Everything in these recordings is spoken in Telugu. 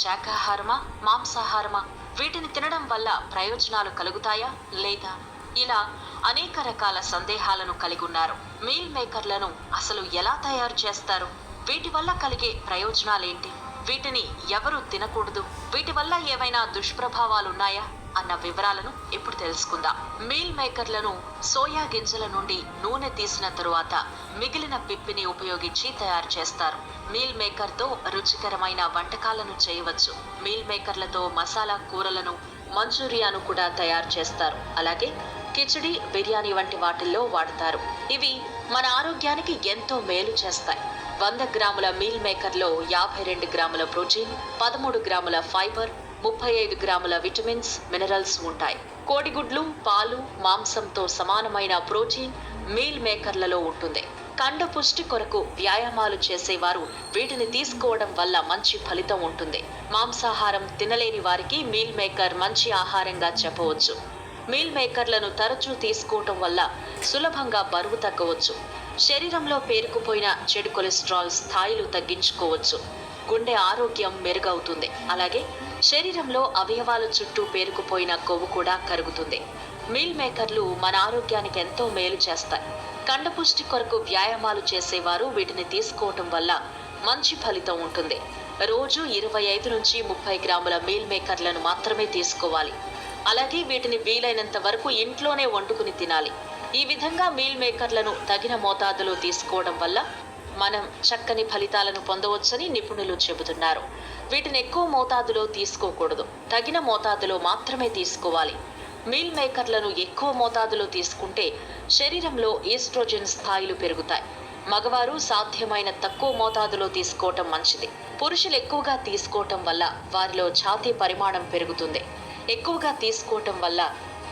శాకాహారమా మాంసాహారమా? వీటిని తినడం వల్ల ప్రయోజనాలు కలుగుతాయా లేదా? ఇలా అనేక రకాల సందేహాలను కలిగి ఉన్నారు. మీల్ మేకర్లను అసలు ఎలా తయారు చేస్తారు? వీటి వల్ల కలిగే ప్రయోజనాలేంటి? వీటిని ఎవరు తినకూడదు? వీటి వల్ల ఏవైనా దుష్ప్రభావాలున్నాయా? అన్న వివరాలను ఇప్పుడు తెలుసుకుందాం. మీల్ మేకర్లను సోయా గింజల నుండి నూనె తీసిన తరువాత మిగిలిన పిప్పిని ఉపయోగించి తయారు చేస్తారు. మీల్ మేకర్తో రుచికరమైన వంటకాలను చేయవచ్చు. మీల్ మేకర్లతో మసాలా కూరలను మంచూరియాను కూడా తయారు చేస్తారు. అలాగే కిచడి బిర్యానీ వంటి వాటిల్లో వాడతారు. ఇవి మన ఆరోగ్యానికి ఎంతో మేలు చేస్తాయి. వంద గ్రాముల మీల్ మేకర్లో యాభై రెండు గ్రాముల ప్రోటీన్ పదమూడు గ్రాముల ఫైబర్ ముప్పై ఐదు గ్రాముల విటమిన్స్ మినరల్స్ ఉంటాయి. కోడిగుడ్లు పాలు మాంసంతో సమానమైన ప్రోటీన్ మీల్ మేకర్లలో ఉంటుంది. కండ పుష్టి కొరకు వ్యాయామాలు చేసేవారు వీటిని తీసుకోవడం వల్ల మంచి ఫలితం ఉంటుంది. మాంసాహారం తినలేని వారికి మీల్ మేకర్ మంచి ఆహారంగా చెప్పవచ్చు. మీల్ మేకర్లను తరచూ తీసుకోవటం వల్ల సులభంగా బరువు తగ్గవచ్చు. శరీరంలో పేరుకుపోయిన చెడు కొలెస్ట్రాల్ స్థాయిలు తగ్గించుకోవచ్చు. గుండె ఆరోగ్యం మెరుగవుతుంది. అలాగే శరీరంలో అవయవాల చుట్టూ పేరుకుపోయిన కొవ్వు కూడా కరుగుతుంది. మీల్ మేకర్లు మన ఆరోగ్యానికి ఎంతో మేలు చేస్తాయి. కండపుష్టి కొరకు వ్యాయామాలు చేసేవారు వీటిని తీసుకోవటం వల్ల మంచి ఫలితం ఉంటుంది. రోజు ఇరవై ఐదు నుంచి ముప్పై గ్రాముల మీల్ మేకర్లను మాత్రమే తీసుకోవాలి. అలాగే వీటిని వీలైనంత వరకు ఇంట్లోనే వండుకుని తినాలి. ఈ విధంగా మీల్ మేకర్లను తగిన మోతాదులో తీసుకోవడం వల్ల మనం చక్కని ఫలితాలను పొందవచ్చని నిపుణులు చెబుతున్నారు. వీటిని ఎక్కువ మోతాదులో తీసుకోకూడదు. తగిన మోతాదులో మాత్రమే తీసుకోవాలి. మీల్ మేకర్లను ఎక్కువ మోతాదులో తీసుకుంటే శరీరంలో ఈస్ట్రోజన్ స్థాయిలు పెరుగుతాయి. మగవారు సాధ్యమైన తక్కువ మోతాదులో తీసుకోవటం మంచిది. పురుషులు ఎక్కువగా తీసుకోవటం వల్ల వారిలో ఛాతీ పరిమాణం పెరుగుతుంది. ఎక్కువగా తీసుకోవటం వల్ల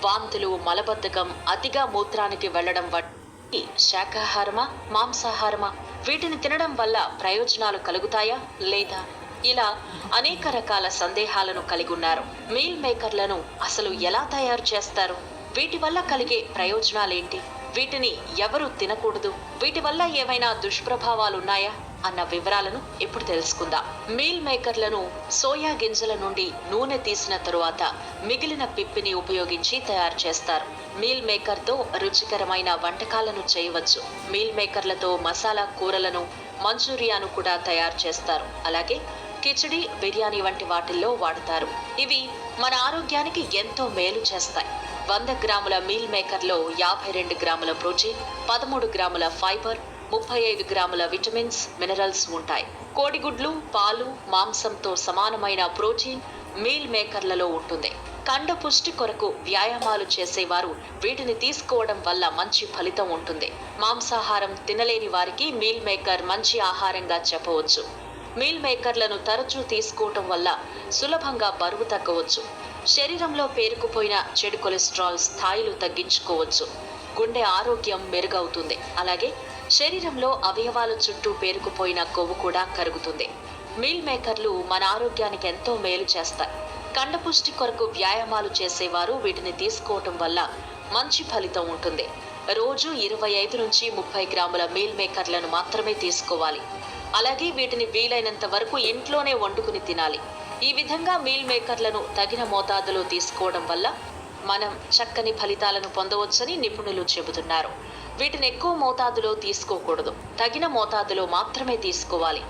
వాంతులు మలబద్ధకం అతిగా మూత్రానికి వెళ్ళడం వంటి శాకాహారమా మాంసాహారమా వీటిని తినడం వల్ల ప్రయోజనాలు కలుగుతాయా లేదా ఇలా అనేక రకాల సందేహాలను కలిగి ఉన్నారు. మీల్ మేకర్లను అసలు ఎలా తయారు చేస్తారు? వీటి వల్ల కలిగే ప్రయోజనాలేంటి? వీటిని ఎవరు తినకూడదు? వీటి వల్ల ఏవైనా దుష్ప్రభావాలున్నాయా అన్న వివరాలను ఇప్పుడు తెలుసుకుందాం. మీల్ మేకర్లను సోయా గింజల నుండి నూనె తీసిన తరువాత మిగిలిన పిప్పిని ఉపయోగించి తయారు చేస్తారు. మీల్ మేకర్తో రుచికరమైన వంటకాలను చేయవచ్చు. మీల్ మేకర్లతో మసాలా కూరలను మంచూరియాను కూడా తయారు చేస్తారు. అలాగే కిచడి బిర్యానీ వంటి వాటిల్లో వాడతారు. ఇవి మన ఆరోగ్యానికి ఎంతో మేలు చేస్తాయి. వంద గ్రాముల మీల్ మేకర్లో యాభై రెండు గ్రాముల ప్రోటీన్ పదమూడు గ్రాముల ఫైబర్ ముప్పై ఐదు గ్రాముల విటమిన్స్ మినరల్స్ ఉంటాయి. కోడిగుడ్లు పాలు మాంసంతో సమానమైన ప్రోటీన్ మీల్ మేకర్లలో ఉంటుంది. కండ పుష్టి కొరకు వ్యాయామాలు చేసేవారు వీటిని తీసుకోవడం వల్ల మంచి ఫలితం ఉంటుంది. మాంసాహారం తినలేని వారికి మీల్ మేకర్ మంచి ఆహారంగా చెప్పవచ్చు. మీల్ మేకర్లను తరచూ తీసుకోవటం వల్ల సులభంగా బరువు తగ్గవచ్చు. శరీరంలో పేరుకుపోయిన చెడు కొలెస్ట్రాల్ స్థాయిలు తగ్గించుకోవచ్చు. గుండె ఆరోగ్యం మెరుగవుతుంది. అలాగే శరీరంలో అవయవాల చుట్టూ పేరుకుపోయిన కొవ్వు కూడా కరుగుతుంది. మీల్ మేకర్లు మన ఆరోగ్యానికి ఎంతో మేలు చేస్తాయి. కండపుష్టి కొరకు వ్యాయామాలు చేసేవారు వీటిని తీసుకోవటం వల్ల మంచి ఫలితం ఉంటుంది. రోజు ఇరవై ఐదు నుంచి ముప్పై గ్రాముల మీల్ మేకర్లను మాత్రమే తీసుకోవాలి. అలాగే వీటిని వీలైనంత వరకు ఇంట్లోనే వండుకుని తినాలి. ఈ విధంగా మీల్ మేకర్లను తగిన మోతాదులో తీసుకోవడం వల్ల మనం చక్కని ఫలితాలను పొందవచ్చని నిపుణులు చెబుతున్నారు. వీటిని ఎక్కువ మోతాదులో తీసుకోకూడదు. తగిన మోతాదులో మాత్రమే తీసుకోవాలి.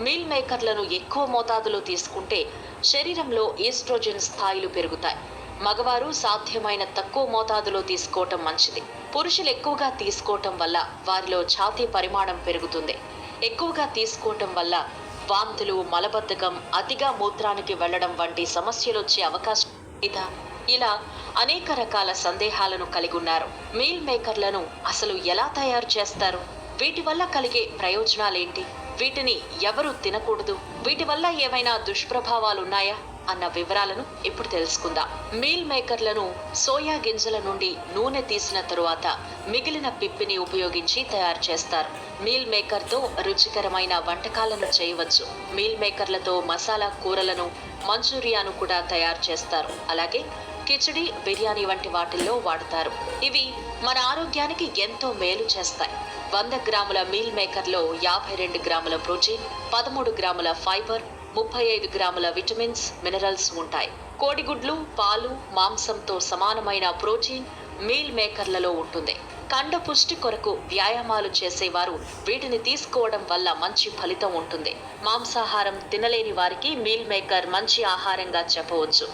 మీల్ మేకర్లను ఎక్కువ మోతాదులో తీసుకుంటే శరీరంలో ఈస్ట్రోజన్ స్థాయిలు పెరుగుతాయి. మగవారు సాధ్యమైన తక్కువ మోతాదులో తీసుకోవటం మంచిది. పురుషులు ఎక్కువగా తీసుకోవటం వల్ల వారిలో ఛాతీ పరిమాణం పెరుగుతుంది. ఎక్కువగా తీసుకోవటం వల్ల వాంతులు మలబద్ధకం అతిగా మూత్రానికి వెళ్ళడం వంటి సమస్యలు వచ్చే అవకాశం ఇదా ఇలా అనేక రకాల సందేహాలను కలిగి ఉన్నారు. మీల్ మేకర్లను అసలు ఎలా తయారు చేస్తారు? వీటి వల్ల కలిగే ప్రయోజనాలేంటి? వీటిని ఎవరు తినకూడదు? వీటి వల్ల ఏమైనా దుష్ప్రభావాలున్నాయా? అన్న వివరాలను ఇప్పుడు తెలుసుకుందాం. మీల్ మేకర్లను సోయా గింజల నుండి నూనె తీసిన తరువాత మిగిలిన పిప్పిని ఉపయోగించి తయారు చేస్తారు. మీల్ మేకర్తో రుచికరమైన వంటకాలను చేయవచ్చు. మీల్ మేకర్లతో మసాలా కూరలను మంచూరియాను కూడా తయారు చేస్తారు. అలాగే కిచడి బిర్యానీ వంటి వాటిల్లో వాడతారు. ఇవి మన ఆరోగ్యానికి ఎంతో మేలు చేస్తాయి. వంద గ్రాముల మీల్ మేకర్లో యాభై రెండు గ్రాముల ప్రోటీన్ పదమూడు గ్రాముల ఫైబర్ ముప్పై ఐదు గ్రాముల విటమిన్స్ మినరల్స్ ఉంటాయి. కోడిగుడ్లు పాలు మాంసంతో సమానమైన ప్రోటీన్ మీల్ మేకర్లలో ఉంటుంది. కండ పుష్టి కొరకు వ్యాయామాలు చేసేవారు వీటిని తీసుకోవడం వల్ల మంచి ఫలితం ఉంటుంది. మాంసాహారం తినలేని వారికి మీల్ మేకర్ మంచి ఆహారంగా చెప్పవచ్చు.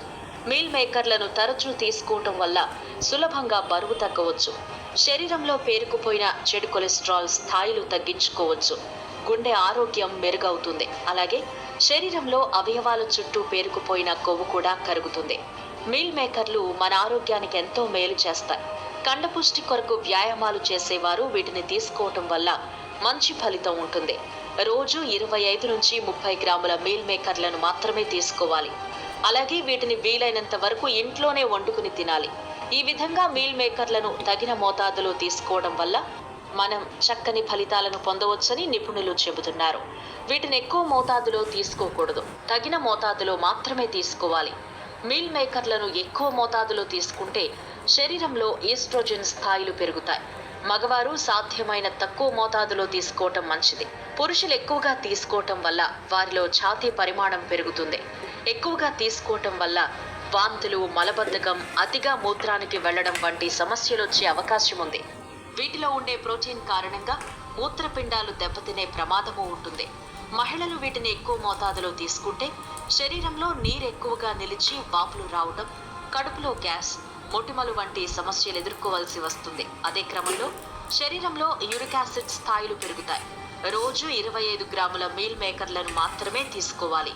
మీల్ మేకర్లను తరచూ తీసుకోవటం వల్ల సులభంగా బరువు తగ్గవచ్చు. శరీరంలో పేరుకుపోయిన చెడు కొలెస్ట్రాల్ స్థాయిలు తగ్గించుకోవచ్చు. గుండె ఆరోగ్యం మెరుగవుతుంది. అలాగే శరీరంలో అవయవాల చుట్టూ పేరుకుపోయిన కొవ్వు కూడా కరుగుతుంది. మీల్ మేకర్లు మన ఆరోగ్యానికి ఎంతో మేలు చేస్తాయి. కండపుష్టి కొరకు వ్యాయామాలు చేసేవారు వీటిని తీసుకోవటం వల్ల మంచి ఫలితం ఉంటుంది. రోజు ఇరవై ఐదు నుంచి ముప్పై గ్రాముల మీల్ మేకర్లను మాత్రమే తీసుకోవాలి. అలాగే వీటిని వీలైనంత వరకు ఇంట్లోనే వండుకుని తినాలి. ఈ విధంగా మీల్ మేకర్లను తగిన మోతాదులో తీసుకోవడం వల్ల మనం చక్కని ఫలితాలను పొందవచ్చని నిపుణులు చెబుతున్నారు. వీటిని ఎక్కువ మోతాదులో తీసుకోకూడదు. తగిన మోతాదులో మాత్రమే తీసుకోవాలి. మీల్ మేకర్లను ఎక్కువ మోతాదులో తీసుకుంటే శరీరంలో ఈస్ట్రోజన్ స్థాయిలు పెరుగుతాయి. మగవారు సాధ్యమైన తక్కువ మోతాదులో తీసుకోవటం మంచిది. పురుషులు ఎక్కువగా తీసుకోవటం వల్ల వారిలో ఛాతీ పరిమాణం పెరుగుతుంది. ఎక్కువగా తీసుకోవటం వల్ల వాంతులు మలబద్ధకం అతిగా మూత్రానికి వెళ్ళడం వంటి సమస్యలు వచ్చే అవకాశం ఉంది. వీటిలో ఉండే ప్రోటీన్ కారణంగా మూత్రపిండాలు దెబ్బతినే ప్రమాదము ఉంటుంది. మహిళలు వీటిని ఎక్కువ మోతాదులో తీసుకుంటే శరీరంలో నీరు ఎక్కువగా నిలిచి వాపులు రావడం కడుపులో గ్యాస్ మొటిమలు వంటి సమస్యలు ఎదుర్కోవాల్సి వస్తుంది. అదే క్రమంలో శరీరంలో యూరిక్ యాసిడ్ స్థాయిలు పెరుగుతాయి. రోజు ఇరవై ఐదు గ్రాముల మీల్ మేకర్లను మాత్రమే తీసుకోవాలి.